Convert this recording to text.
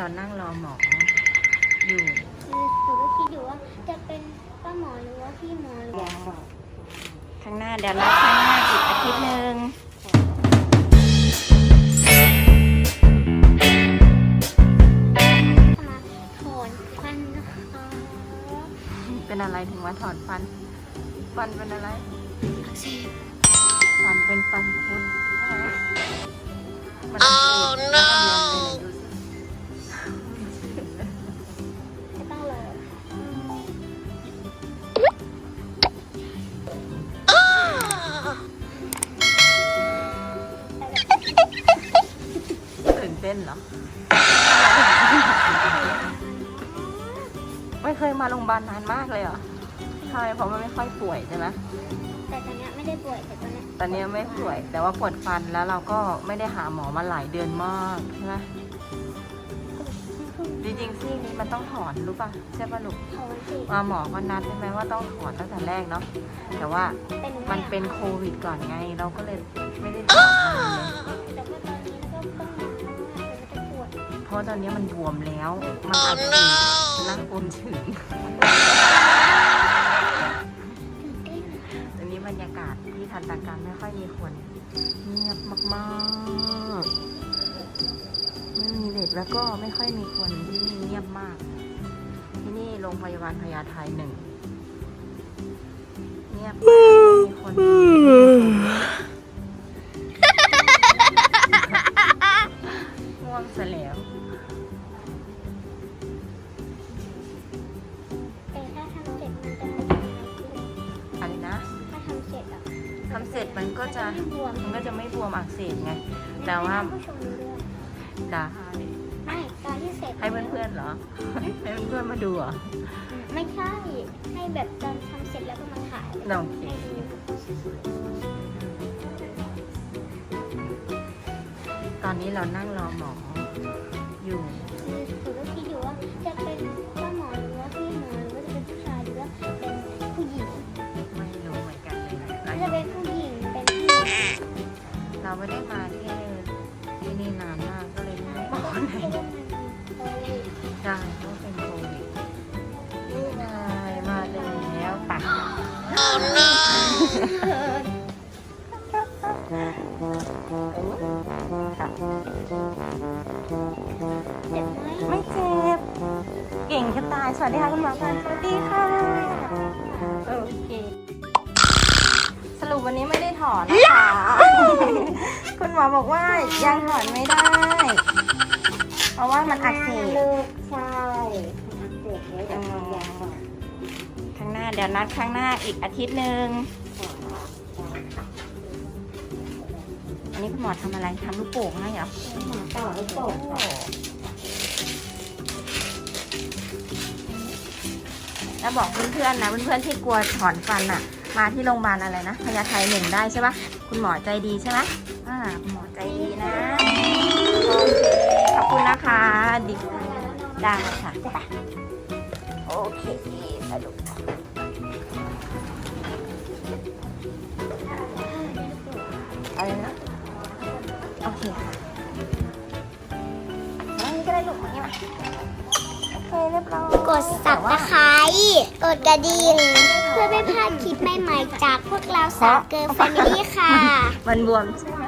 เรานั่งรอหมออยู่คือหนูก็คิดอยู่ว่าจะเป็นป้าหมอหรือว่าพี่หมอหรือว่าข้างหน้าเดี๋ยวนัดข้างหน้าอีกอาทิตย์หนึ่งมาถอนฟันนะคะเป็นอะไรถึงมาถอนฟัน ฟันเป็นอะไรอักเสบฟันเป็นฟันคุดใช่ เต้นเหรอ ไม่เคยมาโรงพยาบาลนานมากเลยเหรอใช่เพราะมันไม่ค่อยป่วยใช่ไหมแต่ตอนเนี้ยไม่ได้ป่วยแต่ตอนเนี้ยตอนนี้ไม่ป่วย แต่ว่าปวดฟันแล้วเราก็ไม่ได้หาหมอมาหลายเดือนมากใช่ไหมจริงๆซี่นี้มันต้องถอนรู้ป่ะใช่ป่ะลูกถอนสิมาหมอก็นัดใช่ไหมว่าต้องถอนตั้งแต่แรกเนาะแต่ว่าเป็นมันเป็นโควิดก่อนไง เราก็เลยไม่ได้ถอนมันเลย แต่ว่าตอน เพราะตอนนี้มันบวมแล้ว มันอักเสบนั่งปนถึงตอนนี้บรรยากาศที่ทันตกรรมไม่ค่อยมีคนเงียบมากๆไม่มีเด็กแล้วก็ไม่ค่อยมีคนที่นี่เงียบมาก ที่นี่โรงพยาบาลพญาไทหนึ่งเงียบมากไม่มีคน แล้วแต่ถ้าทำเสร็จมันจะไม่บวมอะไรนะถ้าทำเสร็จอะทำเสร็จมันก็จะไม่บวมมันก็จะไม่บวมอักเสบไง แต่ว่าให้ผู้ชมดูด้วยได้ไม่ตอนที่เสร็จให้เพื่อนๆเหรอ ให้เพื่อนๆมาดูเหรอไม่ใช่ให้แบบตอนทำเสร็จแล้วก็มาถ่ายโอเคให้ดูตอนนี้เรานั่งรอหมอ จะเป็นผู้หญิงเป็นพี่หมอเราไม่ได้มาที่ที่นี่นานมากก็เลยไม่ได้บอกไรเพราะว่ามันโควิดใช่เพราะเป็นโควิดนี่นายมาแล้วปะเจ็บไม่เจ็บ เก่งจะตาย สวัสดีค่ะคุณหมอกันสวัสดีค่ะ โอเค ปวันนี้ไม่ได้ถอนนะคะ คุณหมอบอกว่ายังถอนไม่ได้ เพราะว่ามันอักเสบลูกใช่อักเสบเลยแต่ทำยาข้างหน้าเดี๋ยวนัดข้างหน้าอีกอาทิตย์หนึ่งอันนี้คุณหมอทำอะไรทำลูกโป่งให้เหรอหมอต่อลูกโป่งโอ้แล้วบอกเพื่อนๆนะเพื่อนๆที่กลัวถอนฟันอะ มาที่โรงพยาบาลอะไรนะพญาไทหนึ่งได้ใช่ปะคุณหมอใจดีใช่ไหมอ่าคุณหมอใจดีนะขอบคุณนะคะดิได้ค่ะไปโอเคสนุกอะไรนะโอเคค่ะอันนี้ก็ได้ลูกมานี่มาโอ เคเรียบร้อยกดสับตะไคร้กดกระดิ่งเพื่อไม่พลาดคลิปใหม่ๆจากพวกเราสาวเกิร์ลแฟมิลี่ค่ะ มันบวมใช่ไหม